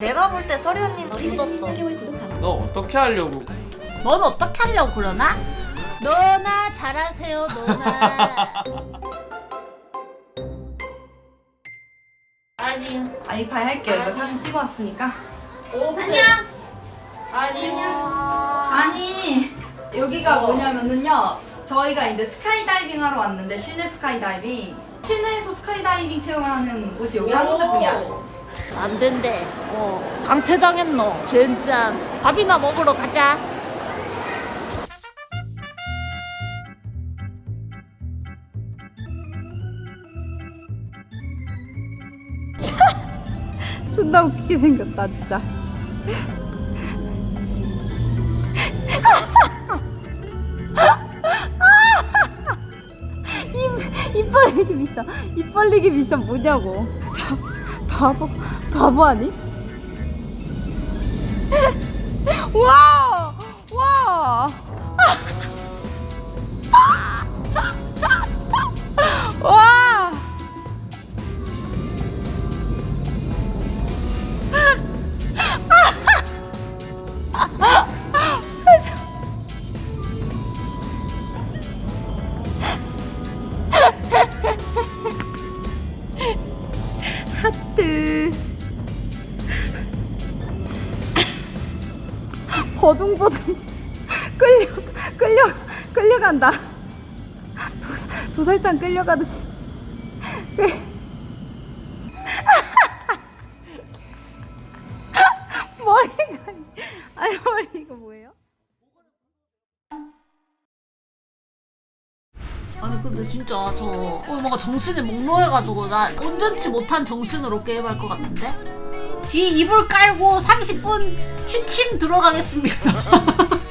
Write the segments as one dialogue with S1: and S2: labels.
S1: 내가 볼 때 서리 언니는 늦었어.
S2: 너 어떻게 하려고?
S3: 넌 어떻게 하려고 그러나? 너나 잘하세요 너나 아니
S4: 아이파이 할게요. 이거 사진 찍어 왔으니까.
S3: 안녕 아니
S4: 아니 여기가 뭐냐면은요. 저희가 이제 스카이다이빙 하러 왔는데 실내 스카이다이빙. 실내에서 스카이다이빙 체험을 하는 곳이 여기 한 군데뿐이야.
S3: 안 된대. 어 강퇴당했노. 진짜. 밥이나 먹으러 가자.
S4: 존나 웃기게 생겼다 진짜. 입, 입 벌리기 미션. 입 벌리기 미션 뭐냐고 바, 바보 바보 아니? 와! 와! 버둥버둥 끌려 끌려 끌려간다. 도, 도살장 끌려가듯이. 머리가 아니 머리 이거 뭐예요?
S3: 아니 근데 진짜 저 어, 뭔가 정신이 몽롱해가지고 나 온전치 못한 정신으로 게임할 것 같은데 뒤에 이불 깔고 30분 취침 들어가겠습니다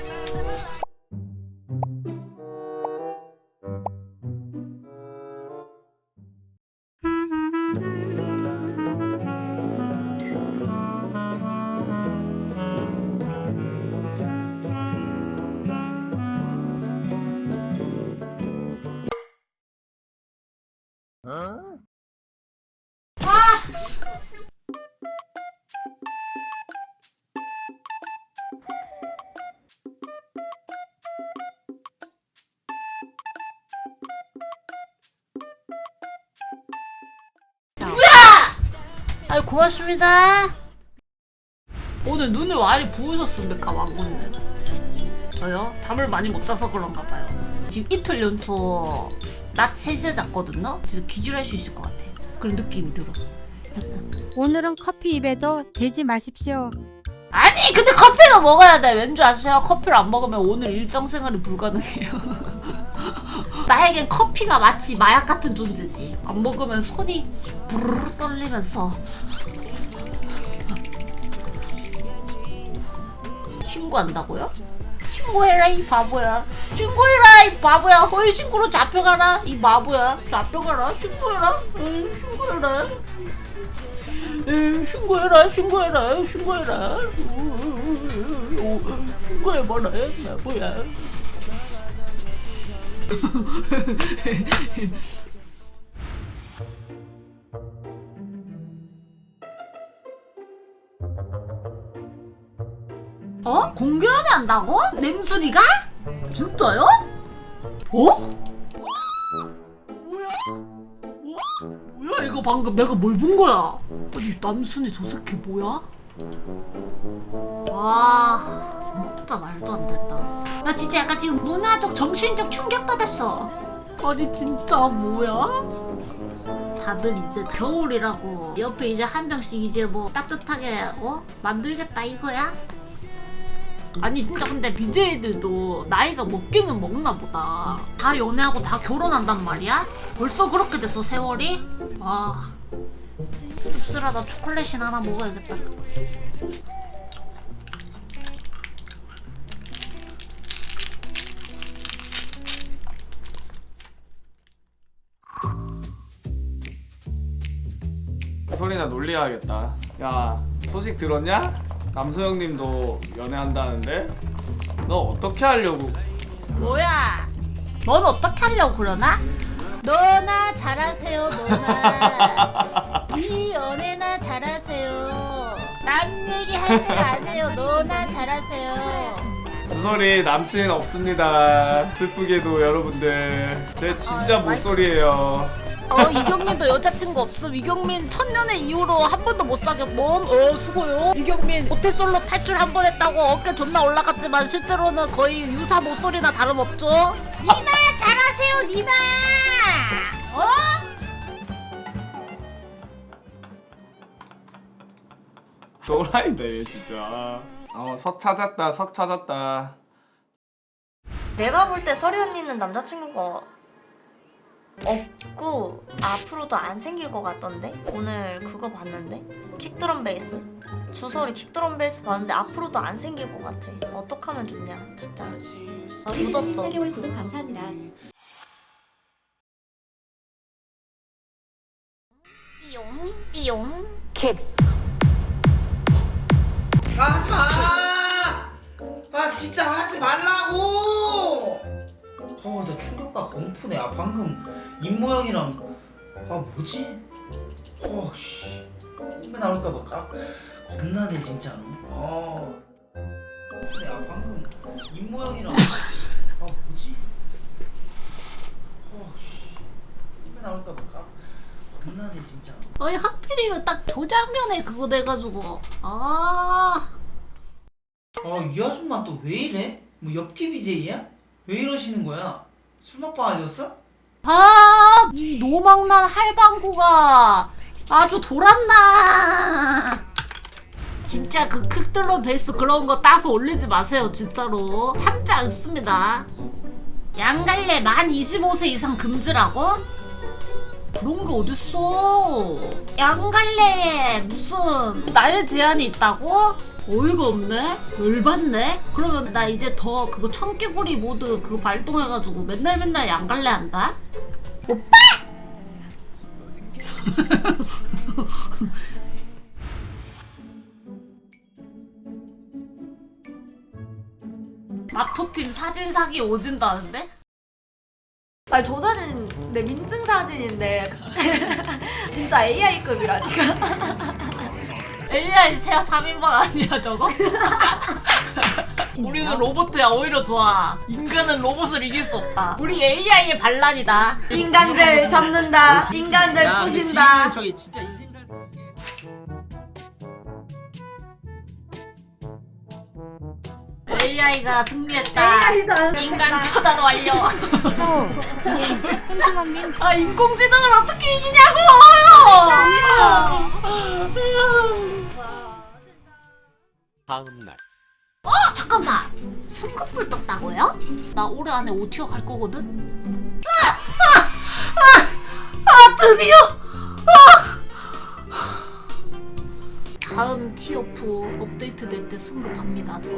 S3: 아이 고맙습니다. 오늘 눈을 와리 부으셨습니까 왕군님. 저요? 잠을 많이 못 자서 그런가 봐요. 지금 이틀 연투 낮 3시에 잤거든요? 진짜 기절할 수 있을 것 같아. 그런 느낌이 들어.
S5: 오늘은 커피 입에도 대지 마십시오.
S3: 아니 근데 커피는 먹어야 돼. 왠지 아세요? 커피를 안 먹으면 오늘 일정 생활이 불가능해요. 나에겐 커피가 마치 마약 같은 존재지. 안 먹으면 손이 부르르 떨리면서. 신고한다고요? 신고해라 이 바보야. 신고해라 이 바보야. 허위 신고로 잡혀가라 이 바보야. 잡혀가라 신고해라. 응 신고해라 응 신고해라 신고해라 신고해라 신고해봐라 바보야 어? 공개연애 한다고? 냄순이가? 진짜요? 어? 이거 방금 내가 뭘 본 거야? 아니 남순이 저 새끼 뭐야? 와 진짜 말도 안 된다 나 진짜 약간 지금 문화적 정신적 충격 받았어 아니 진짜 뭐야? 다들 이제 겨울이라고 옆에 이제 한 병씩 이제 뭐 따뜻하게 어 만들겠다 이거야? 아니 진짜 근데 BJ들도 나이가 먹기는 먹나 보다 다 연애하고 다 결혼한단 말이야? 벌써 그렇게 됐어 세월이? 아 씁쓸하다 초콜릿이나 하나 먹어야겠다
S2: 소리나 놀려야겠다. 야 소식 들었냐? 남소영님도 연애한다는데 너 어떻게 하려고?
S3: 뭐야 넌 어떻게 하려고 그러나? 너나 잘하세요 너나 이 연애나 잘하세요 남 얘기할 때가 아니에요. 너나 잘하세요.
S2: 그 소리 남친 없습니다. 슬프게도 여러분들 제 진짜
S3: 아, 마이크-
S2: 모쏠이에요.
S3: 어 이경민도 여자친구 없음. 이경민 천년의 이후로 한 번도 못 사귀어. 몸? 어 수고요. 이경민 모태솔로 탈출 한 번 했다고 어깨 존나 올라갔지만 실제로는 거의 유사 모쏠이나 다름없죠. 니나 잘하세요 니나. 어?
S2: 또라이네 진짜. 어석 찾았다 석 찾았다.
S1: 내가 볼 때 서리 언니는 남자친구가 없고 앞으로도 안 생길 것 같던데? 오늘 그거 봤는데? 킥드럼 베이스 주설이 킥드럼 베이스 봤는데 앞으로도 안 생길 것 같아 어떡하면 좋냐 진짜
S6: 어린이집
S1: 늦었어
S6: 4개월 구독 감사합니다.
S3: 띠용 띠용.
S7: 아 하지 마! 아 진짜 하지 말라고! 아, 나 충격과 공포네. 아 방금 입 모양이랑 아 뭐지? 아 씨. 입에 나올까봐 까 겁나네 진짜로. 아. 근데 아 방금 입 모양이랑 아 뭐지? 아 씨. 입에 나올까봐 까 겁나네 진짜로.
S3: 아니 하필이면 딱 저 장면에 그거 돼가지고 아.
S7: 아이 아줌마 또 왜 이래? 뭐 엽기 BJ야? 왜 이러시는 거야? 술 먹방하셨어?
S3: 아, 이 노망난 할방구가 아주 돌았나. 진짜 그 크들러 베이스 그런 거 따서 올리지 마세요, 진짜로. 참지 않습니다. 양갈래 만 25세 이상 금지라고? 그런 게 어딨어. 양갈래에 무슨 나이 제한이 있다고? 어이가 없네? 열받네? 그러면 나 이제 더 그거 청개구리 모드 그거 발동해가지고 맨날 맨날 양갈래 한다? 오빠! 마토팀 사진 사기 오진다는데?
S4: 아니 저 사진 내 민증 사진인데 진짜 AI급이라니까.
S3: AI 세야 3인방 아니야 저거? 우리는 로봇이야 오히려 좋아. 인간은 로봇을 이길 수 없다. 우리 AI의 반란이다.
S4: 인간들 잡는다. 인간들 부신다.
S8: 저기 진짜 인생
S3: AI가 승리했다. 인간 처단 완료.
S6: 흠주먹님
S3: 아 인공지능을 어떻게 이기냐고
S8: 다음 날.
S3: 어? 잠깐만! 승급불 떴다고요? 나 올해 안에 5티어 갈 거거든? 아, 아, 아, 아 드디어! 아. 다음 티어프 업데이트 될 때 승급합니다 저.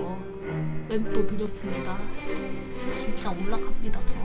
S3: 렌또 드렸습니다. 진짜 올라갑니다 저